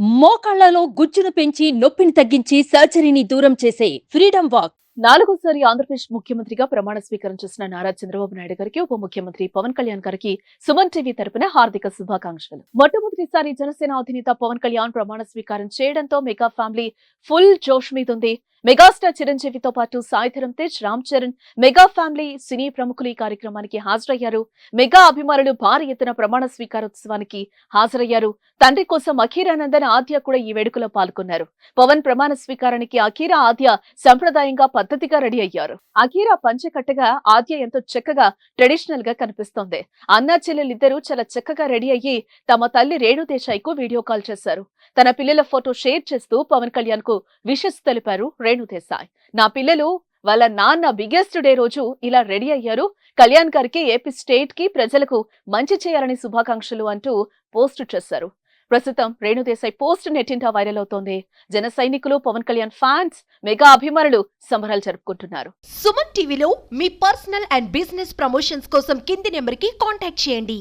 మోకాళ్ళలో గుజ్జును పెంచి నొప్పిని తగ్గించి సర్జరీని దూరం చేసే ఫ్రీడమ్ వాక్. నాలుగోసారి ఆంధ్రప్రదేశ్ ముఖ్యమంత్రిగా ప్రమాణ స్వీకారం చేసిన నారా చంద్రబాబు నాయుడు గారికి ఉప ముఖ్యమంత్రి పవన్ కళ్యాణ్ గారికి సుమన్ టీవీ తరపున హార్దిక శుభాకాంక్షలు. మొట్టమొదటిసారి జనసేన అధినేత పవన్ కళ్యాణ్ ప్రమాణ స్వీకారం చేయడంతో మెగా ఫ్యామిలీ ఫుల్ జోష్ మీదుంది. మెగాస్టార్ చిరంజీవితో పాటు సాయిధరం తేజ్ రామ్ చరణ్ మెగా ఫ్యామిలీ సినీ ప్రముఖులు ఈ కార్యక్రమానికి హాజరయ్యారు. మెగా అభిమానులు భారీ ఎత్తున ప్రమాణ స్వీకారోత్సవానికి హాజరయ్యారు. తండ్రి కోసం అఖీరానందన్ ఆద్య కూడా ఈ వేడుకలో పాల్గొన్నారు. పవన్ ప్రమాణ స్వీకారానికి అఖీరా ఆద్య సంప్రదాయంగా పద్ధతిగా రెడీ అయ్యారు. అఖీరా పంచకట్టగా ఆద్య ఎంతో చక్కగా ట్రెడిషనల్గా కనిపిస్తోంది. అన్నా చెల్లెలిద్దరూ చాలా చక్కగా రెడీ అయ్యి తమ తల్లి రేణు దేశాయ్కు వీడియో కాల్ చేశారు. తన పిల్లల ఫోటో షేర్ చేస్తూ పవన్ కళ్యాణ్కు విషెస్ తెలిపారు. రేణుదేశాయ్ నా పిల్లలు వాళ్ళ నాన్న బిగ్గెస్ట్ డే రోజు ఇలా రెడీ అయ్యారు. కళ్యాణ్ గారికి ఏపీ స్టేట్కి ప్రజలకు మంచి చేయాలని శుభాకాంక్షలు అంటూ పోస్ట్ చేశారు. ప్రస్తుతం రేణుదేశాయ్ పోస్ట్ నెట్టింటా వైరల్ అవుతోంది. జన సైనికులు పవన్ కళ్యాణ్ ఫ్యాన్స్ మెగా అభిమానులు సంబరాలు జరుపుకుంటున్నారు. సుమన్ టీవీలో మీ పర్సనల్ అండ్ బిజినెస్ ప్రమోషన్స్ కోసం కింది నెంబర్కి కాంటాక్ట్ చేయండి.